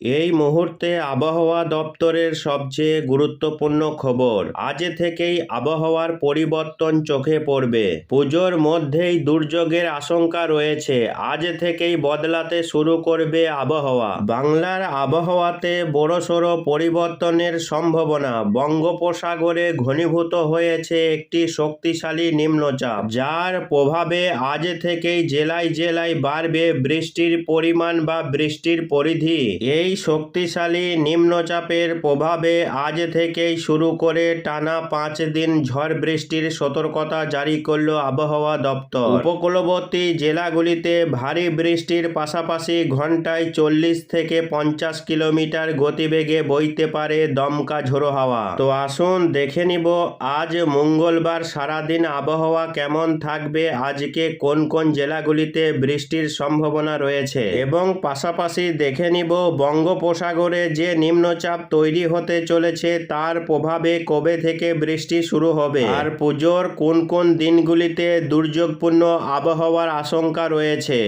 এই মুহূর্তে আবহাওয়া দপ্তরের সবচেয়ে গুরুত্বপূর্ণ খবর আজ থেকেই আবহাওয়ার পরিবর্তন চোখে পড়বে। পুজোর মধ্যেই দুর্যোগের আশঙ্কা রয়েছে। আজ থেকেই বদলাতে শুরু করবে আবহাওয়া। বাংলার আবহাওয়াতে বড়সড় পরিবর্তনের সম্ভাবনা। বঙ্গোপসাগরে ঘনীভূত হয়েছে একটি শক্তিশালী নিম্নচাপ, যার প্রভাবে আজ থেকেই জেলায় জেলায় বাড়বে বৃষ্টির পরিমাণ বা বৃষ্টির পরিধি। এই শক্তিশালী নিম্নচাপের প্রভাবে আজ থেকেই শুরু করে টানা পাঁচ দিন ঝড় বৃষ্টির সতর্কতা জারি করল আবহাওয়া দপ্তর। উপকূলবর্তী জেলাগুলিতে ভারী বৃষ্টির পাশাপাশি ঘন্টায় চল্লিশ থেকে পঞ্চাশ কিলোমিটার গতিবেগে বইতে পারে দমকা ঝোড়ো হাওয়া। তো আসুন দেখে নিব আজ মঙ্গলবার সারাদিন আবহাওয়া কেমন থাকবে, আজকে কোন কোন জেলাগুলিতে বৃষ্টির সম্ভাবনা রয়েছে। এবং পাশাপাশি দেখে নিব বঙ্গোপসাগরে যে নিম্নচাপ তৈরি হতে চলেছে, তার প্রভাবে কবে থেকে বৃষ্টি শুরু হবে? আর পুজোর কোন কোন দিনগুলিতে দুর্যোগপূর্ণ আবহাওয়ার আশঙ্কা রয়েছে?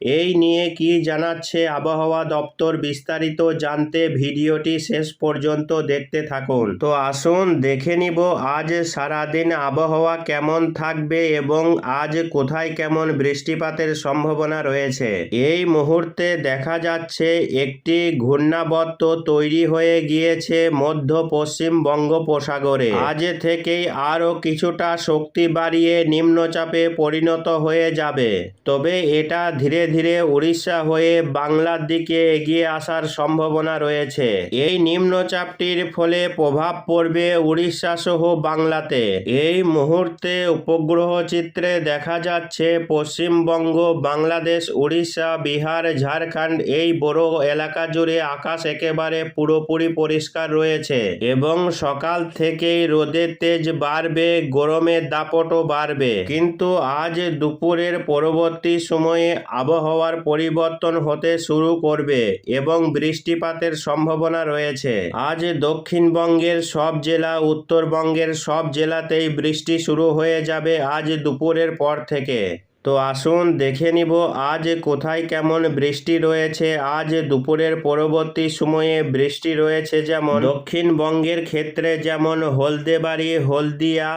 এই নিয়ে কি জানাচ্ছে আবহাওয়া দপ্তর বিস্তারিত জানতে ভিডিওটি শেষ পর্যন্ত দেখতে থাকুন। তো আসুন দেখে নিব আজ সারাদিন আবহাওয়া কেমন থাকবে এবং আজ কোথায় কেমন বৃষ্টিপাতের সম্ভাবনা রয়েছে। এই মুহূর্তে দেখা যাচ্ছে একটি ঘূর্ণাবর্ত তৈরি হয়ে গিয়েছে মধ্য পশ্চিম বঙ্গোপসাগরে। আজ থেকেই আরও কিছুটা শক্তি বাড়িয়ে নিম্নচাপে পরিণত হয়ে যাবে। তবে এটা ধীরে ধীরে উড়িষ্যা হয়ে বাংলার দিকে এগিয়ে আসার সম্ভাবনা রয়েছে। এই নিম্নচাপটির ফলে প্রভাব পড়বে উড়িষ্যা সহ বাংলাতে। এই মুহূর্তে উপগ্রহ চিত্রে দেখা যাচ্ছে পশ্চিমবঙ্গ, বাংলাদেশ, উড়িষ্যা, বিহার, ঝাড়খণ্ড এই বড় এলাকা জুড়ে আকাশ একেবারে পুরোপুরি পরিষ্কার রয়েছে এবং সকাল থেকেই রোদের তেজ বাড়বে, গরমের দাপটও বাড়বে। কিন্তু আজ দুপুরের পরবর্তী সময়ে আবহাওয়ার পরিবর্তন হতে শুরু করবে এবং বৃষ্টিপাতের সম্ভাবনা রয়েছে। আজ দক্ষিণবঙ্গের সব জেলা, উত্তরবঙ্গের সব জেলাতেই বৃষ্টি শুরু হয়ে যাবে আজ দুপুরের পর থেকে। তো আসুন দেখে নিব আজ কোথায় কেমন বৃষ্টি রয়েছে, আজ দুপুরের পরবর্তী সময়ে বৃষ্টি রয়েছে যেমন। দক্ষিণবঙ্গের ক্ষেত্রে যেমন হলদেবাড়ি, হলদিয়া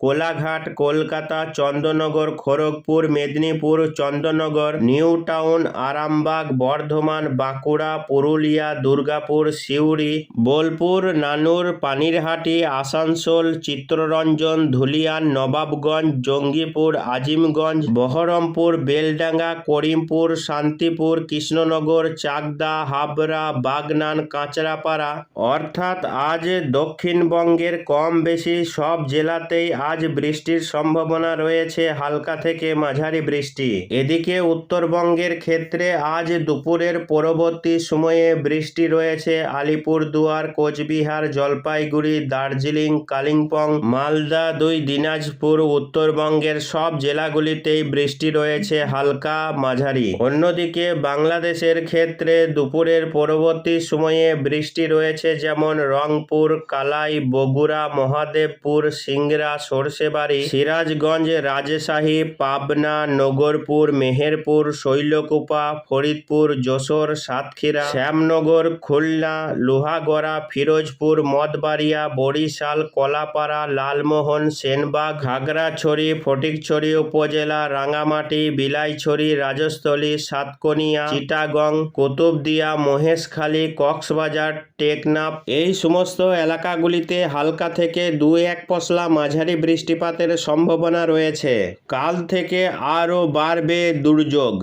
কোলাঘাট, কলকাতা চন্দ্রনগর খড়গপুর, মেদিনীপুর চন্দ্রনগর নিউ টাউন, আরামবাগ, বর্ধমান, বাঁকুড়া, পুরুলিয়া, দুর্গাপুর, সিউড়ি, বোলপুর, নানুর, পানিরহাটি, আসানসোল চিত্ররঞ্জন ধুলিয়ান, নবাবগঞ্জ, জঙ্গিপুর, আজিমগঞ্জ, বহরমপুর, বেলডাঙ্গা, করিমপুর, শান্তিপুর, কৃষ্ণনগর, চাকদা, হাবড়া, বাগনান, কাঁচরাপাড়া। অর্থাৎ আজ দক্ষিণবঙ্গের কম বেশি সব জেলাতেই আজ বৃষ্টির সম্ভাবনা রয়েছে, হালকা থেকে মাঝারি বৃষ্টি। এদিকে উত্তরবঙ্গের ক্ষেত্রে আজ দুপুরের পরবর্তী সময়ে বৃষ্টি রয়েছে, আলিপুরদুয়ার, কোচবিহার, জলপাইগুড়ি, দার্জিলিং, কালিম্পং, মালদা, দুই দিনাজপুর, উত্তরবঙ্গের সব জেলাগুলিতেই বৃষ্টি রয়েছে, হালকা, মাঝারি। অন্যদিকে বাংলাদেশের ক্ষেত্রে দুপুরের পরবর্তী সময়ে বৃষ্টি রয়েছে, যেমন রংপুর, কালাই, বগুড়া, মহাদেবপুর, সিংড়া সরষেবাড়ি সিরাজগঞ্জ রাজশাহী, পাবনা, নগরপুর, মেহেরপুর, শৈলকুপা, ফরিদপুর, যশোর, সাতক্ষীরা, শ্যামনগর, খুলনা, লোহাগড়া, ফিরোজপুর, মদবাড়িয়া, বরিশাল, কলাপাড়া, লালমোহন, সেনবাগ খাগড়াছড়ি ফটিকছড়ি উপজেলা, রাঙামাটি, বিলাইছড়ি, রাজস্থলী, সাতকনিয়া, চিটাগং, কুতুবদিয়া, মহেশখালী, কক্সবাজার, টেকনাফ। এই সমস্ত এলাকাগুলিতে হালকা থেকে দু এক পশলা মাঝারি বৃষ্টিপাতের সম্ভাবনা রয়েছে। কাল থেকে আরও বাড়বে দুর্যোগ।